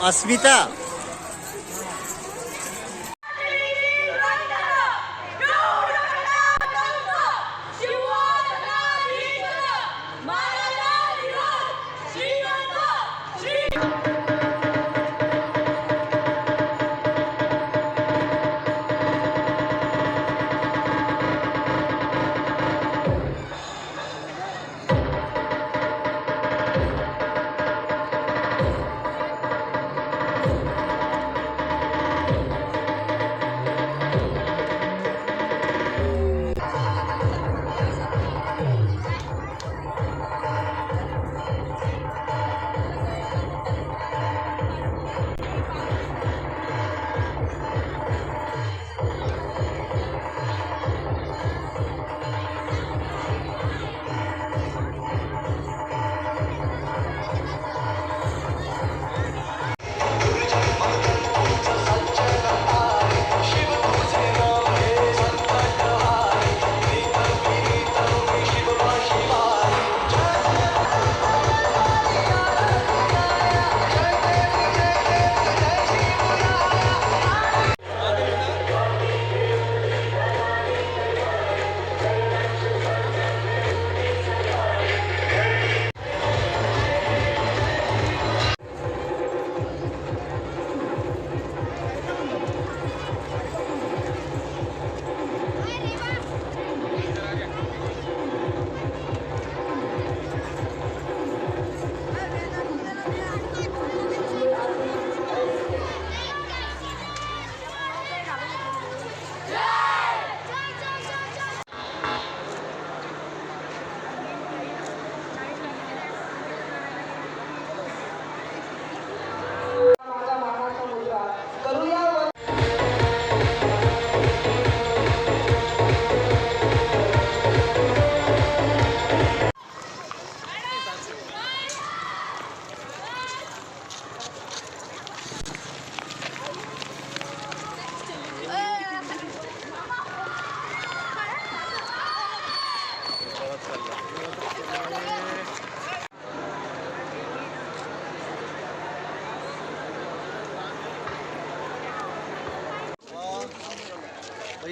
Asmita,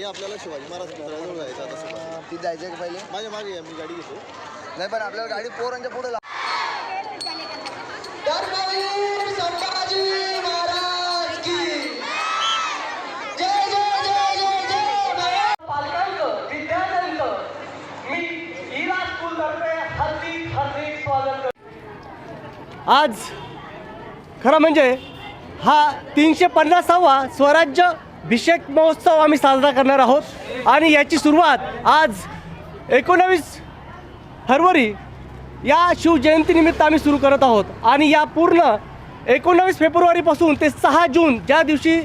आपल्याला शिवाजी महाराज पुतळ्याजवळ जायचं आता सकाळी. ती जायचं का पहिले? माझ्या मागे या, मी गाडी घेतो. नाही पण आपल्याला गाडी पोरांच्या पुढे पालकांचं विद्यार्थ्यांचं मी हिरा स्कूलतर्फे हार्दिक हार्दिक स्वागत करतो. आज खरं म्हणजे हा तीनशे पन्नासावा स्वराज्य भिषेक महोत्सव आम्ही साजरा करणार आहोत. आणि याची सुरुवात आज एकोणावीस फरवरी या शिवजयंतीनिमित्त आम्ही सुरू करत आहोत. आणि या पूर्ण एकोणावीस फेब्रुवारीपासून ते सहा जून ज्या दिवशी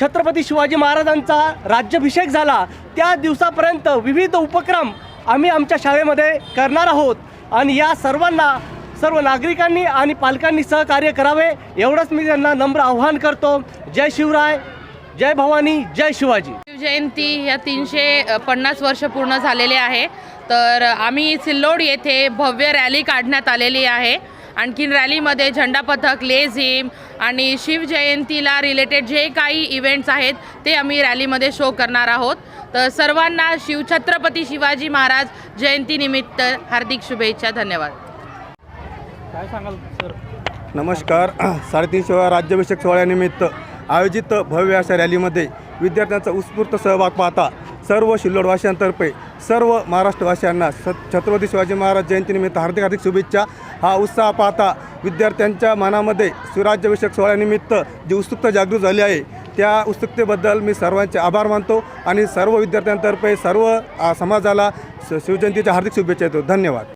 छत्रपती शिवाजी महाराजांचा राज्याभिषेक झाला त्या दिवसापर्यंत विविध उपक्रम आम्ही आमच्या शाळेमध्ये करणार आहोत. आणि या सर्वांना सर्व नागरिकांनी आणि पालकांनी सहकार्य करावे एवढंच मी त्यांना नम्र आव्हान करतो. जय शिवराय. जय भवानी जय शिवाजी. शिवजयंती ह्या तीनशे पन्नास वर्ष पूर्ण झालेले आहे. तर आम्ही सिल्लोड येथे भव्य रॅली काढण्यात आलेली आहे. आणखीन रॅलीमध्ये झेंडा पथक लेझिम आणि शिवजयंतीला रिलेटेड जे काही इव्हेंट्स आहेत ते आम्ही रॅलीमध्ये शो करणार आहोत. तर सर्वांना शिवछत्रपती शिवाजी महाराज जयंतीनिमित्त हार्दिक शुभेच्छा धन्यवाद. नमस्कार. साडेतीनशेव्या राज्याभिषेक सोहळ्यानिमित्त आयोजित भव्य अशा रॅलीमध्ये विद्यार्थ्यांचा उत्स्फूर्त सहभाग पाहता सर्व शिल्लोडवासियांतर्फे सर्व महाराष्ट्रवासियांना स छत्रपती शिवाजी महाराज जयंतीनिमित्त हार्दिक हार्दिक शुभेच्छा. हा उत्साह पाहता विद्यार्थ्यांच्या मनामध्ये सुराज्यविषयक सोहळ्यानिमित्त जी उत्सुकता जागृत झाली आहे त्या उत्सुकतेबद्दल मी सर्वांचे आभार मानतो आणि सर्व विद्यार्थ्यांतर्फे सर्व समाजाला शिवजयंतीच्या हार्दिक शुभेच्छा देतो. धन्यवाद.